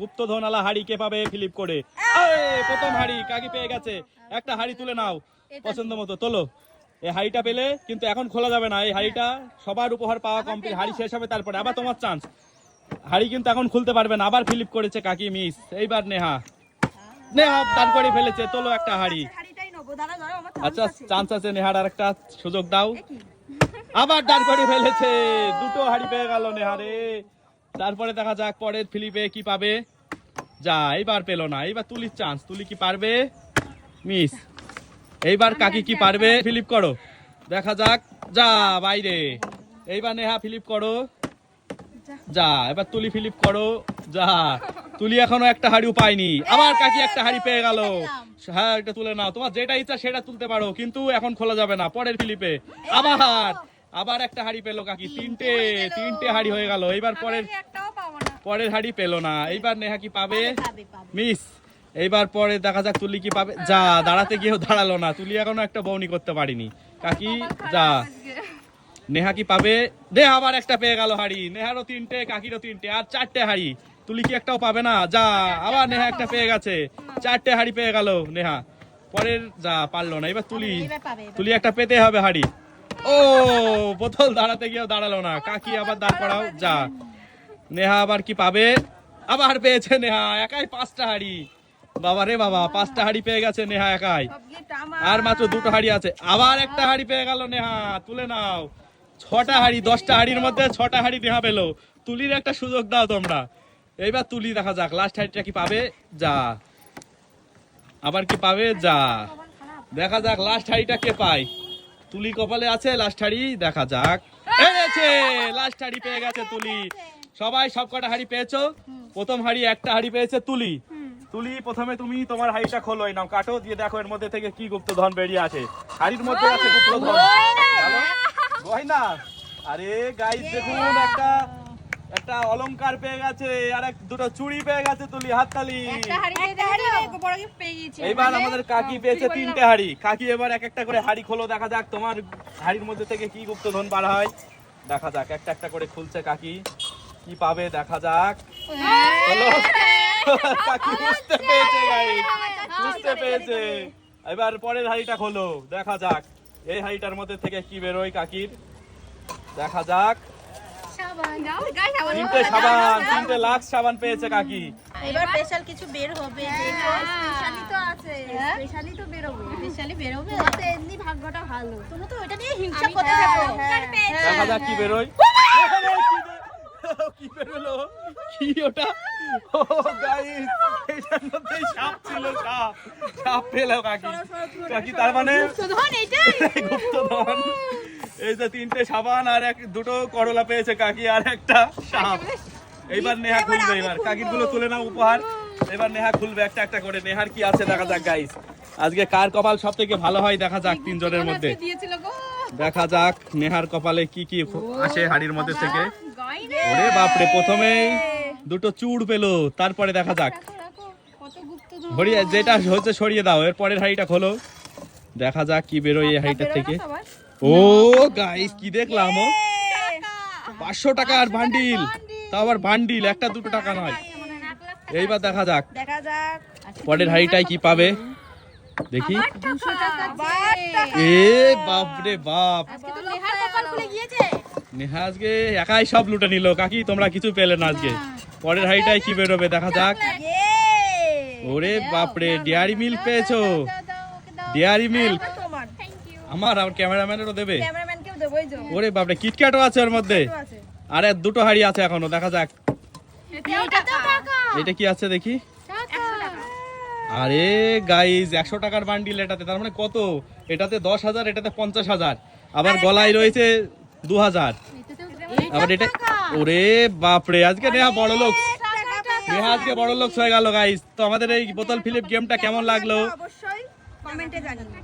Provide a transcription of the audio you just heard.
গুপ্তধন আলা হাড়ি কে পাবে ফিলিপ করে? প্রথম হাড়ি কাকি পেয়ে গেছে? একটা হাড়ি তুলে নাও পছন্দ মতো তোলো। এই হাড়িটা পেলে কিন্তু এখন খোলা যাবে না এই হাড়িটা সবার উপহার পাওয়া কমপ্লিট হাড়ি শেষ হবে তারপরে আবার তোমার চান্স হাড়ি কিন্তু এখন খুলতে পারবে না আবার ফিলিপ করেছে কাকি মিস এইবার নেহা। নেহা দান করে ফেলেছে তোলো একটা হাড়ি। আচ্ছা চান্স আছে। নেহার আর একটা সুযোগ দাও। আবার দাঁড় করে ফেলেছে দুটো হাড়ি পেয়ে গেল নেহারে তারপরে দেখা যাক পরের ফিলিপে কি পাবে। যা এইবার পেল না এইবার তুলির চান্স তুলি কি পারবে? মিস। এইবার কাকি কি পারবে? ফিলিপ করো। দেখা যাক। যা বাইরে। এইবার নেহা ফিলিপ করো। যা এবার তুলি ফিলিপ করো। যা। তুলি এখনও একটা হাড়িও পাইনি আবার কাকি একটা হাড়ি পেয়ে গেল। হ্যাঁ এটা তুলে নাও। তোমার যেটা ইচ্ছা সেটা তুলতে পারো কিন্তু এখন খোলা যাবে না। পরের ফিলিপে। আবার আবার একটা হাড়ি পেল কাকি। তিনটে তিনটে হাড়ি হয়ে গেল। এইবার পরের পরের হাড়ি পেল না। এইবার নেহা কি পাবে? মিস এইবার পরে দেখা যাক তুলি কি পাবে। যা দাঁড়াতে গিয়েও দাঁড়াল না। তুলি এখনও একটা বউনি করতে পারিনি। কাকি যা। নেহা কি পাবে? নেহা আবার একটা পেয়ে গেল হাড়ি। নেহারও তিনটে কাকিরও তিনটে আর চারটে হাড়ি। তুলি কি একটাও পাবে না? যা আবার নেহা একটা পেয়ে গেছে। চারটে হাড়ি পেয়ে গেল নেহা। পরের যা পারল না এবার তুলি। তুলি একটা পেতে হবে হাড়ি। ও, বোতল দাঁড়াতে গিয়েও দাঁড়াল না। কাকি আবার দাঁড় করাও, যা। নেহা আবার কি পাবে? আবার পেয়েছে নেহা, একাই পাঁচটা হাড়ি। বাবা রে বাবা, পাঁচটা হাড়ি পেয়ে গেছে নেহা একাই। আর মাত্র দুটো হাড়ি আছে। আবার একটা হাড়ি পেয়ে গেল নেহা, তুলে নাও। ছটা হাড়ি, দশটা হাড়ির মধ্যে ছটা হাড়ি নেহা পেল। তুলির একটা সুযোগ দাও তোমরা। এইবার তুলি দেখা যাক লাস্ট হাড়িটা কি পাবে? যা। আবার কি পাবে? যা। দেখা যাক লাস্ট হাড়িটা কে পায়। তুলি কপালে আছে লাস্ট হাড়ি দেখা যাক। এনেছে লাস্ট হাড়ি পেয়ে গেছে তুলি। সবাই সব কটা হাড়ি পেয়েছ? প্রথম হাড়ি একটা হাড়ি পেয়েছে তুলি। তুলি প্রথমে তুমি তোমার হাড়িটা খোলো এই নাও কাটো দিয়ে দেখো এর মধ্যে থেকে কি গুপ্ত ধন বেরিয়ে আছে। হাড়ির মধ্যে আছে গুপ্ত ধন? গয়না? আরে গাইস দেখুন একটা একটা অলংকার পেয়ে গেছে আর এক দুটো চুড়ি পেয়ে গেছে তুলি হাততালি। এইবার আমাদের কাকি পেয়েছে তিনটে হাড়ি। কাকি এবার এক একটা করে হাড়ি খোলো দেখা যাক তোমার হাড়ির মধ্যে থেকে কি গুপ্ত ধন বার হয়। দেখা যাক একটা একটা করে খুলছে কাকি। কি পাবে দেখা যাক। হলো কাকি বুঝতে পেয়েছে বুঝতে পেয়েছে এবার পরের হাড়িটা খোলো দেখা যাক। এই হাড়িটার মধ্যে থেকে কি বেরোয় কাকির? দেখা যাক। তিনটে সাবান তিনটে লাক্স সাবান পেয়েছে কাকি। এবার স্পেশাল কিছু বের হবে স্পেশালি তো আছে। স্পেশালি তো বেরোবে। স্পেশালি বেরোবে? তোমার তো এমনি ভাগ্যটা ভালো। তুমি তো ওইটা নিয়ে হিংসা করতে হ্যাঁ, থাকো। হ্যাঁ, হ্যাঁ। দেখা যাক কি বেরোয়। কি বেরোলো? কি ওটা? ও গাইস এটার মধ্যেই সাপ ছিল সাপ। সাপ পেল কাকি। কাকি তার মানে গুপ্তধন এই যে তিনটে সাবান আর এক দুটো করলা পেয়েছে কাকি আর একটা সাপ। এইবার নেহা খুলবে এবার কাকিরগুলো তুলে নাও উপহার। এবার নেহা খুলবে একটা একটা করে। নেহার কি আছে দেখা যাক গাইস আজকে কার কপাল সব থেকে ভালো হয় দেখা যাক তিনজনের মধ্যে। দেখা যাক নেহার কপালে কি কি আসে হাড়ির মধ্যে থেকে। ওরে বাপরে প্রথমেই দুটো চুড় পেল তারপরে দেখা যাক। যেটা হচ্ছে সরিয়ে দাও এর পরের হাড়িটা খোলো। দেখা যাক কি বেরোয় এই হাড়িটা থেকে। ও গাইস কি দেখলাম ও? পাঁচশো টাকার বান্ডিল তাও আবার বান্ডিল একটা দুটো টাকা নয়। এইবার দেখা যাক। দেখা যাক। পরের হাড়িটায় কি পাবে? দেখি। এ বাপ রে বাপ। আজকে তো নেহার কপাল খুলে গিয়েছে। নেহা আজকে একাই সব লুটে নিল। কাকি তোমরা কিছু পেলে না আজকে। পরের হাড়িটায় কি বেরোবে দেখা যাক। ওরে বাপরে ডেয়ারি মিল্ক পেয়েছ। ডেয়ারি মিল্ক আমার আর ক্যামেরাম্যানেরও দেবে? ক্যামেরাম্যানকেও দেবো এই ওরে বাপরে কিটক্যাটও আছে ওর মধ্যে? আছে। আর দুটো হাড়ি আছে এখনও দেখা যাক। এটা কি আছে দেখি? আরে গাইজ একশো টাকার বান্ডিল এটাতে তার মানে কত? এটাতে দশ হাজার এটাতে পঞ্চাশ হাজার। আবার গলায় রয়েছে দু হাজার। আবার এটা ওরে বাপরে আজকে নেহা বড় লোক নেহা আজকে বড় লোক হয়ে গেল গাইজ তো আমাদের এই বোতল ফিলিপ গেমটা কেমন লাগল? অবশ্যই কমেন্টে জানিয়ে